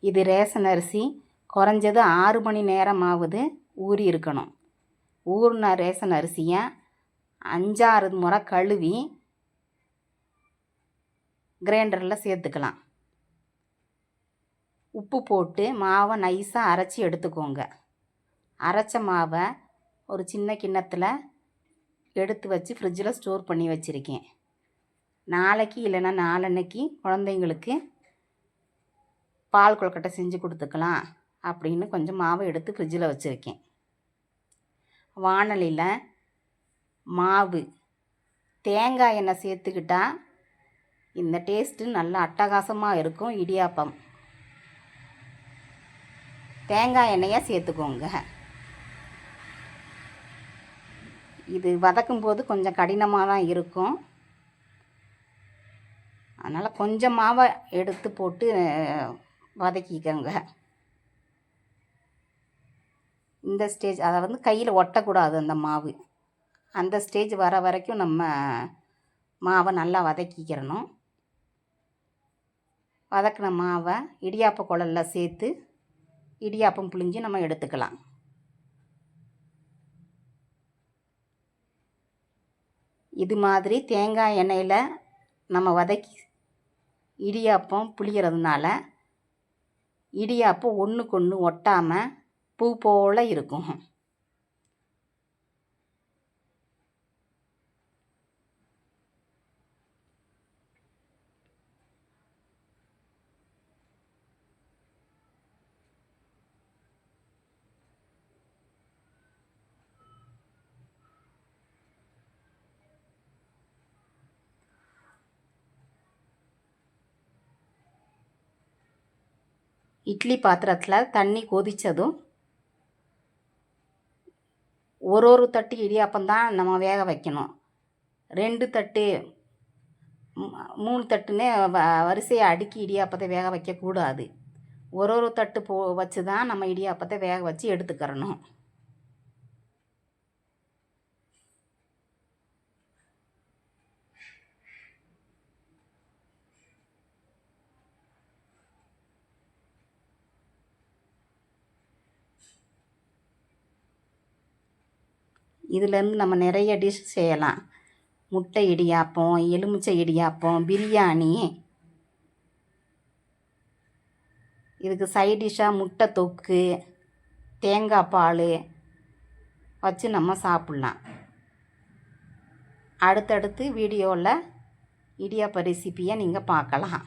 இது ரேஷன் அரிசி. குறைஞ்சது ஆறு மணி நேரமாவது ஊறி இருக்கணும். ஊறின ரேஷன் அரிசியை அஞ்சாறு முறை கழுவி கிரைண்டரில் சேர்த்துக்கலாம். உப்பு போட்டு மாவை நைஸாக அரைச்சி எடுத்துக்கோங்க. அரைச்ச மாவை ஒரு சின்ன கிண்ணத்தில் எடுத்து வச்சு ஃப்ரிட்ஜில் ஸ்டோர் பண்ணி வச்சுருக்கேன். நாளைக்கு இல்லைன்னா நாளன்னைக்கு குழந்தைங்களுக்கு பால் கொழுக்கட்டை செஞ்சு கொடுத்துக்கலாம் அப்படின்னு கொஞ்சம் மாவை எடுத்து ஃப்ரிட்ஜில் வச்சுருக்கேன். வாணலியில் மாவு தேங்காய் எண்ணெய் சேர்த்துக்கிட்டா இந்த டேஸ்ட்டு நல்லா அட்டகாசமாக இருக்கும் இடியாப்பம். தேங்காய் எண்ணெயை சேர்த்துக்கோங்க. இது வதக்கும் போது கொஞ்சம் கடினமாக தான் இருக்கும். அதனால் கொஞ்சம் மாவை எடுத்து போட்டு வதக்கிக்கோங்க. இந்த ஸ்டேஜ் அதை வந்து கையில் ஒட்டக்கூடாது அந்த மாவு. அந்த ஸ்டேஜ் வர வரைக்கும் நம்ம மாவை நல்லா வதக்கிக்கிறணும். வதக்கின மாவை இடியாப்ப குழலில் சேர்த்து இடியாப்பம் புழிஞ்சு நம்ம எடுத்துக்கலாம். இது மாதிரி தேங்காய் எண்ணெயில் நம்ம வதக்கி இடியாப்பம் புளிகிறதுனால இடியாப்பம் ஒன்றுக்கு ஒன்று ஒட்டாமல் பூ போல் இருக்கும். இட்லி பாத்திரத்தில் தண்ணி கொதித்ததும் ஒரு ஒரு தட்டு இடியாப்பம் தான் நம்ம வேக வைக்கணும். ரெண்டு தட்டு மூணு தட்டுன்னு வ வரிசையை அடுக்கி இடியாப்பத்தை வேக வைக்கக்கூடாது. ஒரு ஒரு தட்டு போ வச்சு தான் நம்ம இடியாப்பத்தை வேக வச்சு எடுத்துக்கிறணும். இதுலேருந்து நம்ம நிறைய டிஷ் செய்யலாம். முட்டை இடியாப்பம் எலுமிச்சை இடியாப்பம் பிரியாணி. இதுக்கு சைட் டிஷ்ஷாக முட்டை தொக்கு தேங்காய் பால் வச்சு நம்ம சாப்பிட்லாம். அடுத்தடுத்து வீடியோவில் இடியாப்ப ரெசிப்பியை நீங்கள் பார்க்கலாம்.